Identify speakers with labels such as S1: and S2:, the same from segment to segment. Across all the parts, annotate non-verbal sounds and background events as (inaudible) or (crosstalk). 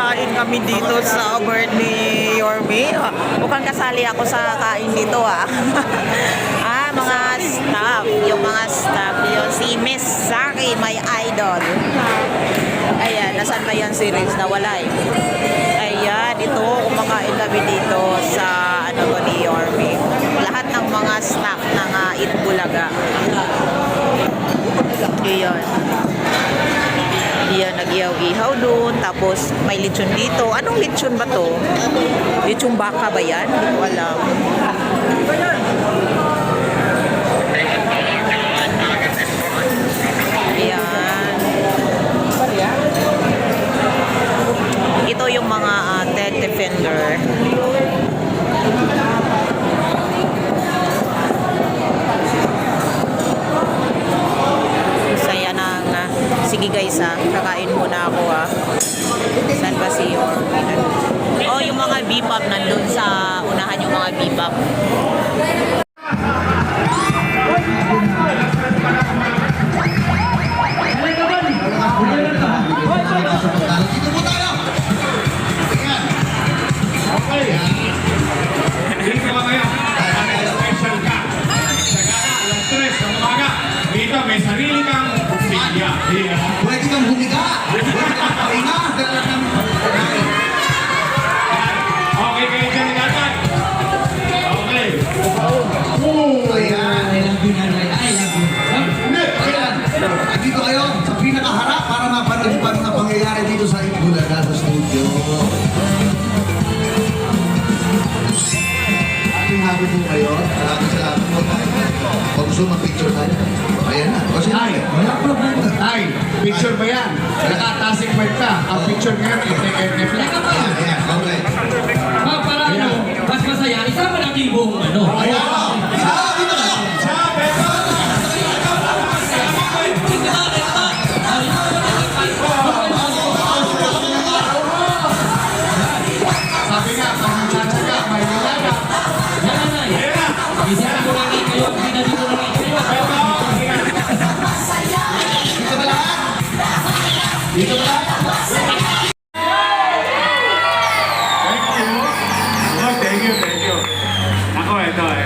S1: kami dito sa birthday Yorme. Mukhang kasali ako sa kain dito ah. (laughs) ah, mga staff. Yung mga staff. Yung si Miss Saki, my idol. Ayan, nasan ba yan si Riz? Nawala eh. Ayan, ito, kumakain kami dito sa ano to ni Yorme. Lahat ng mga staff ng uh, Itbulaga. Ayan. Iyan, nag-ihaw-ihaw doon. Tapos, may lechon dito. Anong lechon ba to? Lechon baka ba yan? Hindi ko alam. Mga bebop nandun sa unahan yung mga bebop.
S2: Dito po tayo! Ayan.
S3: Okay. Dito ka ngayon. Special ka. Sagana, alas 3 ng umaga. Dito may sarili kang. Yeah.
S2: Pwede kang humiga! Pag gusto mag-picture tayo. Ayan na. Sige.
S3: Ay.
S2: Wala problema.
S3: Ay, picture ba yan? Nakatasik mic ka. Ang picture ngayon, ite-ete
S2: Ayan, ayan. Okay.
S4: Pa,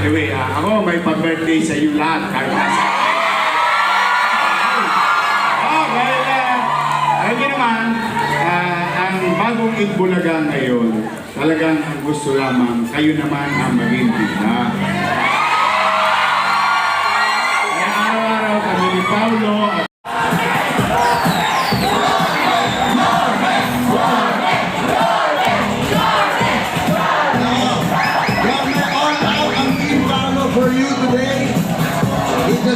S3: anyway, ah, ako may pa-birthday sa iyo lahat. Kahit nasa. Well, uh, ayun naman, ah, ang bagong Itbulaga ngayon, talagang ang gusto lamang, kayo naman ang maging. Kaya araw-araw kami ni Paulo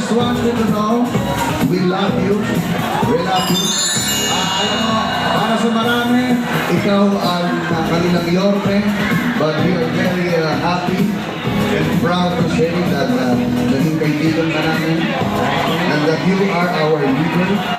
S2: just want you to know, we love you. We love you. Ah, alam mo, para sa marami, ikaw ang uh, kanilang yorme, but we are very uh, happy and proud to say that uh, naging kaibigan ka namin and that you are our leader.